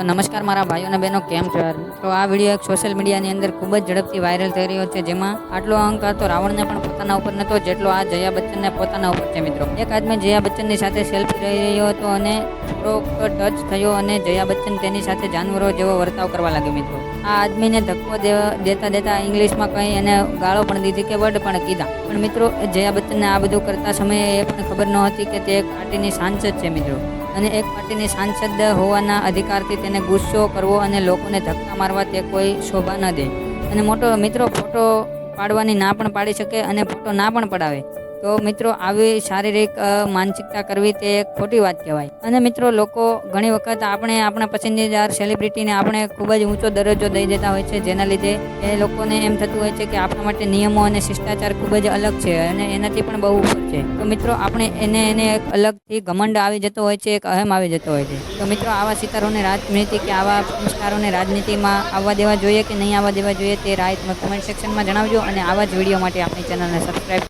તો નમસ્કાર મારા ભાઈઓ અને બહેનો, કેમ છો? તો આ વીડિયો એક સોશિયલ મીડિયાની અંદર ખૂબ જ ઝડપથી વાયરલ થઈ રહ્યો છે, જેમાં આટલો અહંકાર તો રાવણને પણ પોતાના ઉપર નહોતો જેટલો આ જયા બચ્ચનને પોતાના ઉપર છે, મિત્રો. એક આદમી જયા બચ્ચનની સાથે સેલ્ફી લઈ રહ્યો હતો અને થોડોક ટચ થયો અને જયા બચ્ચન તેની સાથે જાનવરો જેવો વર્તાવ કરવા લાગ્યો, મિત્રો. આ આદમીને ધક્કો દેતા દેતા ઇંગ્લિશમાં કંઈ એને ગાળો પણ દીધી કે વર્ડ પણ કીધા. પણ મિત્રો, જયા બચ્ચનને આ બધું કરતા સમયે એ પણ ખબર નહોતી કે તે એક પાર્ટીની સાંસદ છે, મિત્રો. અને એક પાર્ટીની સાંસદ હોવાના અધિકારથી તેને ગુસ્સો કરવો અને લોકોને ધક્કા મારવા તે કોઈ શોભા ન દે. અને મોટો મિત્રો ફોટો પાડવાની ના પણ પાડી શકે અને ફોટો ના પણ પડાવે. તો મિત્રો, આવી શારીરિક માનસિકતા કરવી તે એક ખોટી વાત કહેવાય. અને મિત્રો, લોકો ઘણી વખત આપણે આપણા પસંદીદાર સેલિબ્રિટીને આપણે ખૂબ જ ઊંચો દરજ્જો દઈ દેતા હોય છે, જેના લીધે એ લોકોને એમ થતું હોય છે કે આપણા માટે નિયમો અને શિષ્ટાચાર ખૂબ જ અલગ છે અને એનાથી પણ બહુ ઉપર છે. તો મિત્રો, આપણે એને એને એક અલગથી ઘમંડ આવી જતો હોય છે, એક અહમ આવી જતો હોય છે. તો મિત્રો, આવા સિતારોને રાજનીતિ કે આવા સંસ્કારોને રાજનીતિમાં આવવા દેવા જોઈએ કે નહીં આવવા દેવા જોઈએ તે રાય કમેન્ટ સેક્શનમાં જણાવજો અને આવા જ વીડિયો માટે આપણી ચેનલને સબસ્ક્રાઈબ